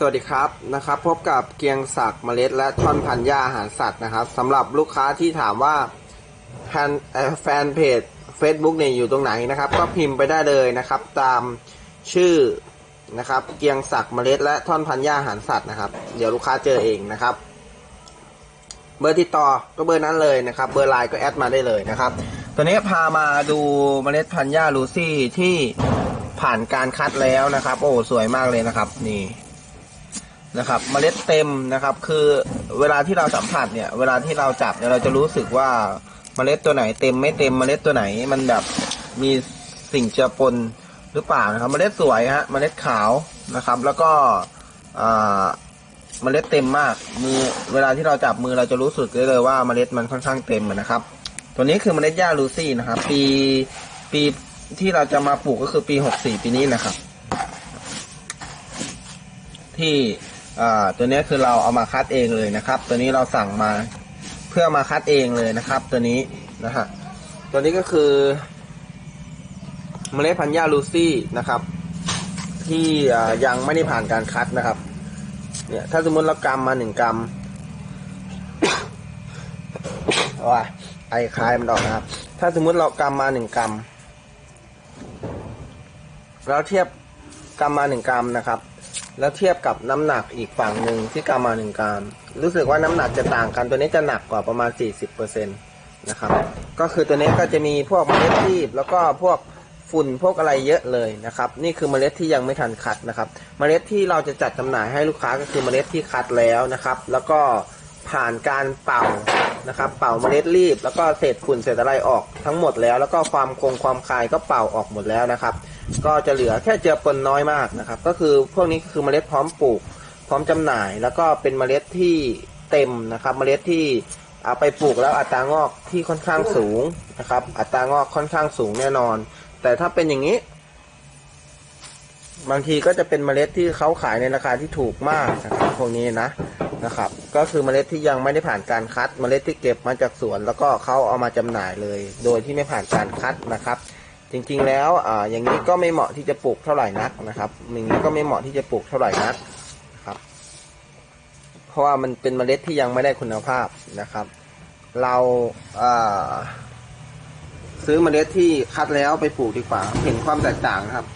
สวัสดีครับนะครับพบกับเกียงศักดิ์เมล็ด และท่อนพันธุ์หญ้าอาหารสัตว์นะครับสำหรับลูกค้าที่ถามว่าแฟนเอ่อแฟนเพจ Facebook เนี่ยอยู่ตรงไหนนะครับ ก็พิมพ์ไปได้เลยนะครับ ตามชื่อนะครับ เกียงศักดิ์เมล็ด และท่อนพันธุ์หญ้าอาหารสัตว์นะครับ เดี๋ยวลูกค้าเจอเองนะครับ เบอร์ติดต่อก็เบอร์นั้นเลยนะครับ เบอร์ไลน์ก็แอดมาได้เลยนะครับตัวนี้พามาดูเมล็ดพันธุ์หญ้าลูซี่ที่ผ่านการคัดแล้วนะครับ โอ้สวยมากเลยนะครับ นี่ นะครับเมล็ดเต็มนะครับ คือเวลาที่เราสัมผัสเนี่ย เวลาที่เราจับเนี่ยเราจะรู้สึกว่าเมล็ดตัวไหนเต็มไม่เต็มเมล็ดตัวไหนมันแบบมีสิ่งเจือปนหรือเปล่านะครับ เมล็ดสวยฮะเมล็ดขาวนะครับ แล้วก็เมล็ดเต็มมากมือเวลาที่เราจับมือเราจะรู้สึกได้เลยว่าเมล็ดมันค่อนข้างเต็มนะครับ ตัวนี้คือเมล็ดหญ้าลูซี่นะครับ ปีปีที่เราจะมาปลูกก็คือปีหกสี่ปีนี้นะครับ ที่ อ่าตัวนี้คือเราเอามาคัดเองเลยนะครับ ตัวนี้เราสั่งมาเพื่อมาคัดเองเลยนะครับ ตัวนี้นะฮะตัวนี้ก็คือเมล็ดพันธุ์หญ้าลูซี่นะครับ ที่ยังไม่ได้ผ่านการคัดนะครับ เนี่ย ถ้าสมมติเรากำมาหนึ่งกำว่าไอคายมันออกนะครับ ถ้าสมมุติเรากำมาหนึ่งกำแล้วเทียบกำมาหนึ่งกำนะครับ แล้วเทียบกับน้ำหนักอีกฝั่งหนึ่งที่กำมาหนึ่งกรัมรู้สึกว่าน้ำหนักจะต่างกันตัวนี้จะหนักกว่าประมาณ 40%นะครับก็คือตัวนี้ก็จะมีพวกเมล็ดรีบแล้วก็พวกฝุ่นพวกอะไรเยอะเลยนะครับนี่คือเมล็ดที่ยังไม่ทันคัดนะครับเมล็ดที่เราจะจัดจำหน่ายให้ลูกค้าก็คือเมล็ดที่คัดแล้วนะครับ แล้วก็ผ่านการเป่านะครับ เป่าเมล็ดรีบ แล้วก็เศษฝุ่นเศษอะไรออกทั้งหมดแล้ว แล้วก็ความคงความคายก็เป่าออกหมดแล้วนะครับ ก็จะเหลือแค่เจือปนน้อยมากนะครับ ก็คือพวกนี้คือเมล็ดพร้อมปลูก พร้อมจำหน่าย แล้วก็เป็นเมล็ดที่เต็มนะครับ เมล็ดที่เอาไปปลูกแล้วอัตรางอกที่ค่อนข้างสูงนะครับ อัตรางอกค่อนข้างสูงแน่นอน แต่ถ้าเป็นอย่างนี้ บางทีก็จะเป็นเมล็ดที่เขาขายในราคาที่ถูกมากนะครับพวกนี้นะนะครับ ก็คือเมล็ดที่ยังไม่ได้ผ่านการคัด เมล็ดที่เก็บมาจากสวน แล้วก็เขาเอามาจำหน่ายเลย โดยที่ไม่ผ่านการคัดนะครับ จริงๆแล้วอ่าอย่างนี้ก็ไม่เหมาะที่จะปลูกเท่าไหร่นักนะครับอย่างนี้ก็ไม่เหมาะที่จะปลูกเท่าไหร่นักนะครับ เพราะว่ามันเป็นเมล็ดที่ยังไม่ได้คุณภาพนะครับ เราอ่าซื้อเมล็ดที่คัดแล้วไปปลูกดีกว่า เห็นความแตกต่างครับ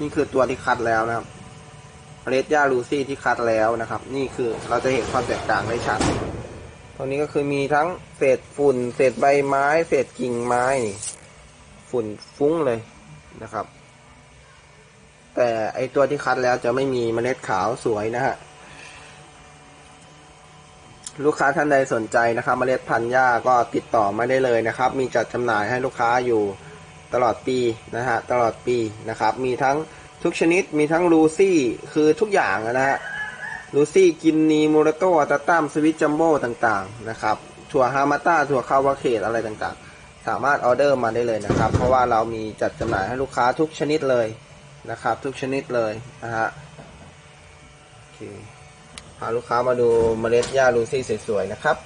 นี่คือตัวที่คัดแล้วนะครับเมล็ดหญ้าลูซี่ที่คัดแล้วนะครับ นี่คือเราจะเห็นความแตกต่างได้ชัดตรงนี้ก็คือมีทั้งเศษฝุ่น เศษใบไม้ เศษกิ่งไม้ ฝุ่นฟุ้งเลยนะครับ แต่ไอตัวที่คัดแล้วจะไม่มีเมล็ดขาวสวยนะฮะลูกค้าท่านใดสนใจนะครับเมล็ดพันธุ์หญ้าก็ติดต่อมาได้เลยนะครับ มีจัดจำหน่ายให้ลูกค้าอยู่ตลอดปีนะฮะตลอดปีนะครับ มีทั้งทุกชนิดมีทั้งลูซี่คือทุกอย่างนะฮะลูซี่กินนีมูรโตตาตั้มสวิตจัมโบ้ต่างๆนะครับถั่วฮามาต้าถั่วคาวาเคตอะไรต่างๆ สามารถออเดอร์มาได้เลยนะครับ เพราะว่าเรามีจัดจำหน่ายให้ลูกค้าทุกชนิดเลยนะครับ ทุกชนิดเลยนะฮะโอเคพาลูกค้ามาดูเมล็ดหญ้าลูซี่สวยๆนะครับ